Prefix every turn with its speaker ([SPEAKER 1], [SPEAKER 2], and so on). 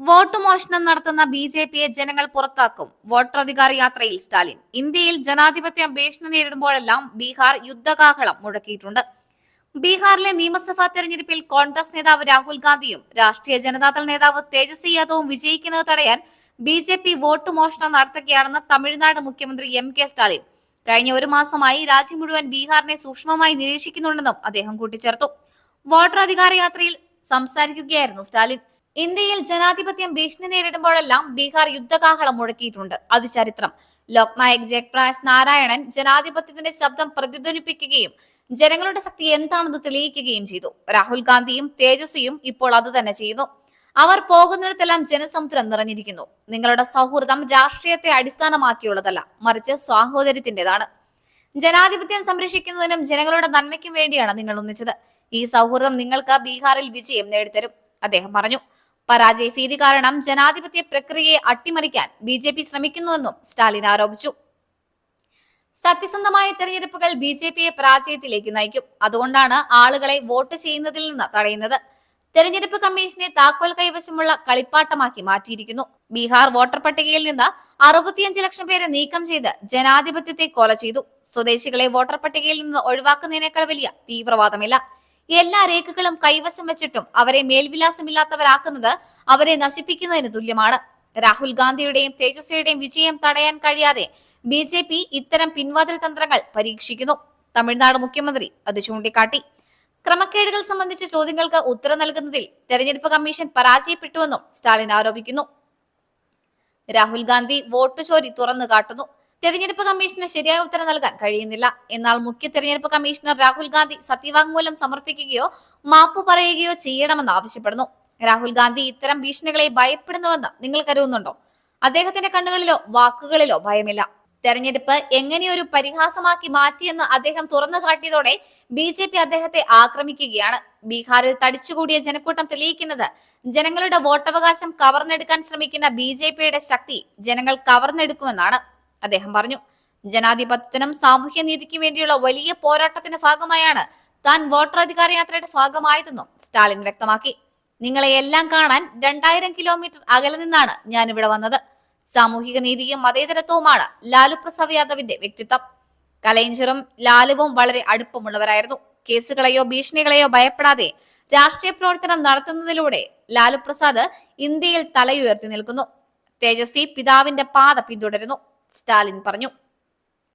[SPEAKER 1] Vote മോഷണം നടത്തുന്ന B J പിയെ ജനങ്ങൾ പുറത്താക്കും. വോട്ടറധികാർ യാത്രയിൽ സ്റ്റാലിൻ. ഇന്ത്യയിൽ ജനാധിപത്യം ഭീഷണി നേരിടുമ്പോഴെല്ലാം ബീഹാർ യുദ്ധകാഹളം മുഴക്കിയിട്ടുണ്ട്. ബീഹാറിലെ നിയമസഭാ തെരഞ്ഞെടുപ്പിൽ കോൺഗ്രസ് നേതാവ് രാഹുൽ ഗാന്ധിയും രാഷ്ട്രീയ ജനതാദൾ നേതാവ് തേജസ്വി യാദവും വിജയിക്കുന്നത് തടയാൻ ബി ജെ പി വോട്ട് മോഷണം നടത്തുകയാണെന്ന് തമിഴ്നാട് മുഖ്യമന്ത്രി എം കെ സ്റ്റാലിൻ. കഴിഞ്ഞ ഒരു മാസമായി രാജ്യം മുഴുവൻ ബീഹാറിനെ സൂക്ഷ്മമായി നിരീക്ഷിക്കുന്നുണ്ടെന്നും അദ്ദേഹം കൂട്ടിച്ചേർത്തു. വോട്ടർ അധികാര യാത്രയിൽ സംസാരിക്കുകയായിരുന്നു സ്റ്റാലിൻ. ഇന്ത്യയിൽ ജനാധിപത്യം ഭീഷണി നേരിടുമ്പോഴെല്ലാം ബീഹാർ യുദ്ധകാഹളം മുഴക്കിയിട്ടുണ്ട്. അത് ചരിത്രം ലോക്നായക് ജയപ്രകാശ് നാരായണൻ ജനാധിപത്യത്തിന്റെ ശബ്ദം പ്രതിധ്വനിപ്പിക്കുകയും ജനങ്ങളുടെ ശക്തി എന്താണെന്ന് തെളിയിക്കുകയും ചെയ്തു. രാഹുൽ ഗാന്ധിയും തേജസ്വിയും ഇപ്പോൾ അതുതന്നെ ചെയ്യുന്നു. അവർ പോകുന്നിടത്തെല്ലാം ജനസമുദ്രം നിറഞ്ഞിരിക്കുന്നു. നിങ്ങളുടെ സൗഹൃദം രാഷ്ട്രീയത്തെ അടിസ്ഥാനമാക്കിയുള്ളതല്ല മറിച്ച് സാഹോദര്യത്തിന്റേതാണ് ജനാധിപത്യം സംരക്ഷിക്കുന്നതിനും ജനങ്ങളുടെ നന്മയ്ക്കും വേണ്ടിയാണ് നിങ്ങൾ ഒന്നിച്ചത്. ഈ സൗഹൃദം നിങ്ങൾക്ക് ബീഹാറിൽ വിജയം നേടിത്തരും അദ്ദേഹം പറഞ്ഞു. പരാജയ ഭീതി കാരണം ജനാധിപത്യ പ്രക്രിയയെ അട്ടിമറിക്കാൻ ബി ജെ പി ശ്രമിക്കുന്നുവെന്നും സ്റ്റാലിൻ ആരോപിച്ചു. സത്യസന്ധമായ തെരഞ്ഞെടുപ്പുകൾ ബി ജെ പിയെ പരാജയത്തിലേക്ക് നയിക്കും. അതുകൊണ്ടാണ് ആളുകളെ വോട്ട് ചെയ്യുന്നതിൽ നിന്ന് തടയുന്നത്. തെരഞ്ഞെടുപ്പ് കമ്മീഷനെ താക്കോൽ കൈവശമുള്ള കളിപ്പാട്ടമാക്കി മാറ്റിയിരിക്കുന്നു. ബീഹാർ വോട്ടർ പട്ടികയിൽ നിന്ന് അറുപത്തിയഞ്ച് ലക്ഷം പേരെ നീക്കം ചെയ്ത് ജനാധിപത്യത്തെ കൊല ചെയ്തു. സ്വദേശികളെ വോട്ടർ പട്ടികയിൽ നിന്ന് ഒഴിവാക്കുന്നതിനേക്കാൾ വലിയ തീവ്രവാദമില്ല. എല്ലാ രേഖകളും കൈവശം വെച്ചിട്ടും അവരെ മേൽവിലാസമില്ലാത്തവരാക്കുന്നത് അവരെ നശിപ്പിക്കുന്നതിന് തുല്യമാണ്. രാഹുൽ ഗാന്ധിയുടെയും തേജസ്വിയുടെയും വിജയം തടയാൻ കഴിയാതെ ബി ജെ പി ഇത്തരം പിൻവാതിൽ തന്ത്രങ്ങൾ പരീക്ഷിക്കുന്നു. തമിഴ്നാട് മുഖ്യമന്ത്രി അത് ചൂണ്ടിക്കാട്ടി. ക്രമക്കേടുകൾ സംബന്ധിച്ച ചോദ്യങ്ങൾക്ക് ഉത്തരം നൽകുന്നതിൽ തെരഞ്ഞെടുപ്പ് കമ്മീഷൻ പരാജയപ്പെട്ടുവെന്നും സ്റ്റാലിൻ ആരോപിക്കുന്നു. രാഹുൽ ഗാന്ധി വോട്ട് ചോരി തുറന്നു കാട്ടുന്നു. തെരഞ്ഞെടുപ്പ് കമ്മീഷന് ശരിയായ ഉത്തരം നൽകാൻ കഴിയുന്നില്ല. എന്നാൽ മുഖ്യ തെരഞ്ഞെടുപ്പ് കമ്മീഷണർ രാഹുൽ ഗാന്ധി സത്യവാങ്മൂലം സമർപ്പിക്കുകയോ മാപ്പ് പറയുകയോ ചെയ്യണമെന്ന് ആവശ്യപ്പെടുന്നു. രാഹുൽ ഗാന്ധി ഇത്തരം ഭീഷണികളെ ഭയപ്പെടുന്നുവെന്ന് നിങ്ങൾ കരുതുന്നുണ്ടോ? അദ്ദേഹത്തിന്റെ കണ്ണുകളിലോ വാക്കുകളിലോ ഭയമില്ല. തെരഞ്ഞെടുപ്പ് എങ്ങനെയൊരു പരിഹാസമാക്കി മാറ്റിയെന്ന് അദ്ദേഹം തുറന്നു കാട്ടിയതോടെ ബി ജെ പി അദ്ദേഹത്തെ ആക്രമിക്കുകയാണ്. ബീഹാറിൽ തടിച്ചുകൂടിയ ജനക്കൂട്ടം തെളിയിക്കുന്നത് ജനങ്ങളുടെ വോട്ടവകാശം കവർന്നെടുക്കാൻ ശ്രമിക്കുന്ന ബി ശക്തി ജനങ്ങൾ കവർന്നെടുക്കുമെന്നാണ്. അദ്ദേഹം പറഞ്ഞു ജനാധിപത്യത്തിനും സാമൂഹ്യ നീതിക്കും വേണ്ടിയുള്ള വലിയ പോരാട്ടത്തിന്റെ ഭാഗമായാണ് താൻ വോട്ടർ അധികാര യാത്രയുടെ ഭാഗമായതെന്നും സ്റ്റാലിൻ വ്യക്തമാക്കി. നിങ്ങളെ എല്ലാം കാണാൻ രണ്ടായിരം കിലോമീറ്റർ അകലെ നിന്നാണ് ഞാൻ ഇവിടെ വന്നത്. സാമൂഹിക നീതിയും മതേതരത്വവുമാണ് ലാലു പ്രസാദ് യാദവിന്റെ വ്യക്തിത്വം. കലൈഞ്ചറും ലാലുവും വളരെ അടുപ്പമുള്ളവരായിരുന്നു. കേസുകളെയോ ഭീഷണികളെയോ ഭയപ്പെടാതെ രാഷ്ട്രീയ പ്രവർത്തനം നടത്തുന്നതിലൂടെ ലാലു പ്രസാദ് ഇന്ത്യയിൽ തലയുയർത്തി നിൽക്കുന്നു. തേജസ്വി പിതാവിന്റെ പാത പിന്തുടരുന്നു. സ്റ്റാലിൻ പറഞ്ഞു.